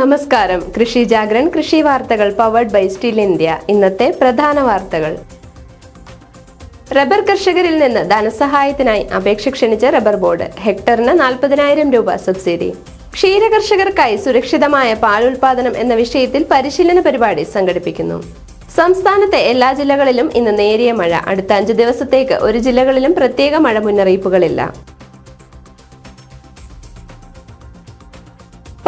നമസ്കാരം. കൃഷി ജാഗ്രൻ കൃഷി വാർത്തകൾ പവർഡ് ബൈ സ്റ്റിൽ ഇന്ത്യ ഇന്നത്തെ പ്രധാന വാർത്തകൾ. റബ്ബർ കർഷകരിൽ നിന്ന് ധനസഹായത്തിനായി അപേക്ഷ ക്ഷണിച്ച റബ്ബർ ബോർഡ്. ഹെക്ടറിന് നാൽപ്പതിനായിരം രൂപ സബ്സിഡി. ക്ഷീര കർഷകർക്കായി സുരക്ഷിതമായ പാൽ ഉൽപാദനം എന്ന വിഷയത്തിൽ പരിശീലന പരിപാടി സംഘടിപ്പിക്കുന്നു. സംസ്ഥാനത്തെ എല്ലാ ജില്ലകളിലും ഇന്ന് നേരിയ മഴ. അടുത്ത അഞ്ച് ദിവസത്തേക്ക് ഒരു ജില്ലകളിലും പ്രത്യേക മഴ മുന്നറിയിപ്പുകളില്ല.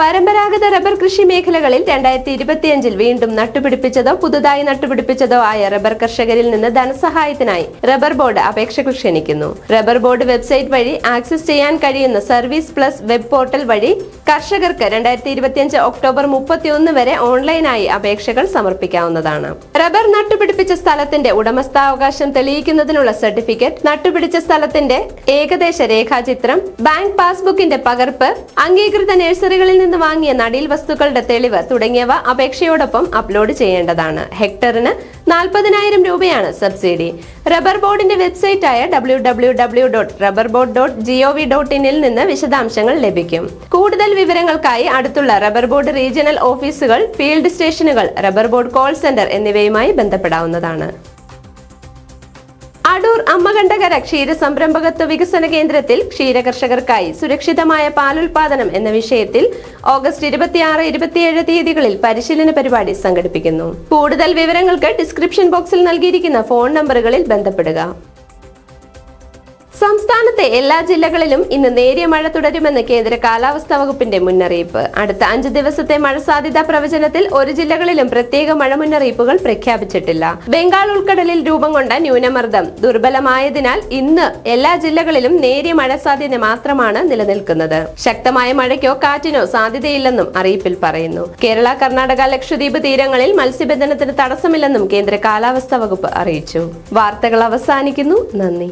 പരമ്പരാഗത റബ്ബർ കൃഷി മേഖലകളിൽ രണ്ടായിരത്തി ഇരുപത്തിയഞ്ചിൽ വീണ്ടും നട്ടുപിടിപ്പിച്ചതോ പുതുതായി നട്ടുപിടിപ്പിച്ചതോ ആയ റബ്ബർ കർഷകരിൽ നിന്ന് ധനസഹായത്തിനായി റബ്ബർ ബോർഡ് അപേക്ഷകൾ ക്ഷണിക്കുന്നു. റബ്ബർ ബോർഡ് വെബ്സൈറ്റ് വഴി ആക്സസ് ചെയ്യാൻ കഴിയുന്ന സർവീസ് പ്ലസ് വെബ് പോർട്ടൽ വഴി കർഷകർക്ക് രണ്ടായിരത്തി ഇരുപത്തിയഞ്ച് ഒക്ടോബർ മുപ്പത്തിയൊന്ന് വരെ ഓൺലൈനായി അപേക്ഷകൾ സമർപ്പിക്കാവുന്നതാണ്. റബ്ബർ നട്ടുപിടിപ്പിച്ച സ്ഥലത്തിന്റെ ഉടമസ്ഥാവകാശം തെളിയിക്കുന്നതിനുള്ള സർട്ടിഫിക്കറ്റ് നട്ടുപിടിച്ച സ്ഥലത്തിന്റെ ഏകദേശ രേഖാചിത്രം ബാങ്ക് പാസ്ബുക്കിന്റെ പകർപ്പ് അംഗീകൃത നഴ്സറികളിൽ നിന്ന് വാങ്ങിയ നടീൽ വസ്തുക്കളുടെ തെളിവ് തുടങ്ങിയവ അപേക്ഷയോടൊപ്പം അപ്ലോഡ് ചെയ്യേണ്ടതാണ്. ഹെക്ടറിന് നാൽപ്പതിനായിരം രൂപയാണ് സബ്സിഡി. റബ്ബർ ബോർഡിന്റെ വെബ്സൈറ്റായ W W W dot rubber board dot G O V dot ഇനിൽ നിന്ന് വിശദാംശങ്ങൾ ലഭിക്കും. കൂടുതൽ വിവരങ്ങൾക്കായി അടുത്തുള്ള റബ്ബർ ബോർഡ് റീജിയണൽ ഓഫീസുകൾ ഫീൽഡ് സ്റ്റേഷനുകൾ റബ്ബർ ബോർഡ് കോൾ സെന്റർ എന്നിവയുമായി ബന്ധപ്പെടാവുന്നതാണ്. അടൂർ അമ്മകണ്ഠകര ക്ഷീര സംരംഭകത്വ വികസന കേന്ദ്രത്തിൽ ക്ഷീരകർഷകർക്കായി സുരക്ഷിതമായ പാലുൽപാദനം എന്ന വിഷയത്തിൽ ഓഗസ്റ്റ് ഇരുപത്തിയാറ് ഇരുപത്തിയേഴ് തീയതികളിൽ പരിശീലന പരിപാടി സംഘടിപ്പിക്കുന്നു. കൂടുതൽ വിവരങ്ങൾക്ക് ഡിസ്ക്രിപ്ഷൻ ബോക്സിൽ നൽകിയിരിക്കുന്ന ഫോൺ നമ്പറുകളിൽ ബന്ധപ്പെടുക. സംസ്ഥാനത്തെ എല്ലാ ജില്ലകളിലും ഇന്ന് നേരിയ മഴ തുടരുമെന്ന് കേന്ദ്ര കാലാവസ്ഥാ വകുപ്പിന്റെ മുന്നറിയിപ്പ്. അടുത്ത അഞ്ച് ദിവസത്തെ മഴ സാധ്യതാ പ്രവചനത്തിൽ ഒരു ജില്ലകളിലും പ്രത്യേക മഴ മുന്നറിയിപ്പുകൾ പ്രഖ്യാപിച്ചിട്ടില്ല. ബംഗാൾ ഉൾക്കടലിൽ രൂപം കൊണ്ട ന്യൂനമർദ്ദം ദുർബലമായതിനാൽ ഇന്ന് എല്ലാ ജില്ലകളിലും നേരിയ മഴ സാധ്യത മാത്രമാണ് നിലനിൽക്കുന്നത്. ശക്തമായ മഴയ്ക്കോ കാറ്റിനോ സാധ്യതയില്ലെന്നും അറിയിപ്പിൽ പറയുന്നു. കേരള കർണാടക ലക്ഷദ്വീപ് തീരങ്ങളിൽ മത്സ്യബന്ധനത്തിന് തടസ്സമില്ലെന്നും കേന്ദ്ര കാലാവസ്ഥാ വകുപ്പ് അറിയിച്ചു. വാർത്തകൾ അവസാനിക്കുന്നു. നന്ദി.